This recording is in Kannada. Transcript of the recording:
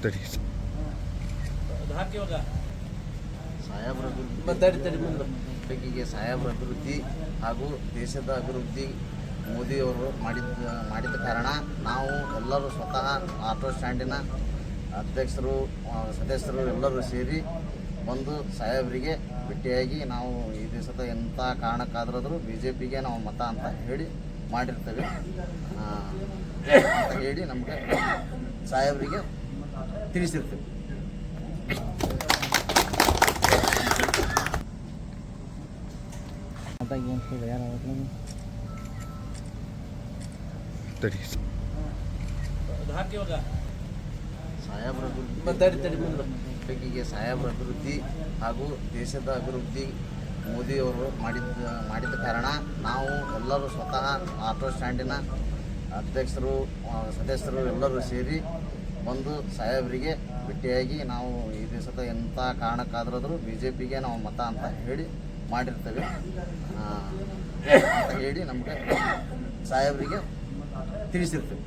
ತಡಿ. ಬಗೆಗೆ ಸಾಹೇಬ್ರ ಅಭಿವೃದ್ಧಿ ಹಾಗೂ ದೇಶದ ಅಭಿವೃದ್ಧಿ ಮೋದಿಯವರು ಮಾಡಿದ ಮಾಡಿದ ಕಾರಣ ನಾವು ಎಲ್ಲರೂ ಸ್ವತಃ ಆಟೋ ಸ್ಟ್ಯಾಂಡಿನ ಅಧ್ಯಕ್ಷರು ಸದಸ್ಯರು ಎಲ್ಲರೂ ಸೇರಿ ಬಂದು ಸಾಹೇಬರಿಗೆ ಭೇಟಿಯಾಗಿ ನಾವು ಈ ದೇಶದ ಎಂಥ ಕಾರಣಕ್ಕಾದ್ರೂ ಬಿ ಜೆ ಪಿಗೆ ನಾವು ಮತ ಅಂತ ಹೇಳಿ ಮಾಡಿರ್ತೇವೆ. ಆ, ಅಂತ ಹೇಳಿ ನಮಗೆ ಸಾಹೇಬರಿಗೆ ತಿಳಿಸಿರ್ತೇವೆ. ಸಾಹೇಬ್ರ ಅಭಿವೃದ್ಧಿ ಸಾಹೇಬ್ರ ಅಭಿವೃದ್ಧಿ ಹಾಗೂ ದೇಶದ ಅಭಿವೃದ್ಧಿ ಮೋದಿಯವರು ಮಾಡಿದ ಮಾಡಿದ ಕಾರಣ ನಾವು ಎಲ್ಲರೂ ಸ್ವತಃ ಆಟೋ ಸ್ಟ್ಯಾಂಡಿನ ಅಧ್ಯಕ್ಷರು ಸದಸ್ಯರು ಎಲ್ಲರೂ ಸೇರಿ ಬಂದು ಸಾಹೇಬರಿಗೆ ಭೇಟಿಯಾಗಿ ನಾವು ಈ ದಿವಸದ ಎಂಥ ಕಾರಣಕ್ಕಾದ್ರೂ ಬಿ ಜೆ ಪಿಗೆ ನಾವು ಮತ ಅಂತ ಹೇಳಿ ಮಾಡಿರ್ತೇವೆ. ಅಂತ ಹೇಳಿ ನಮಗೆ ಸಾಹೇಬರಿಗೆ ತಿಳಿಸಿರ್ತೇವೆ.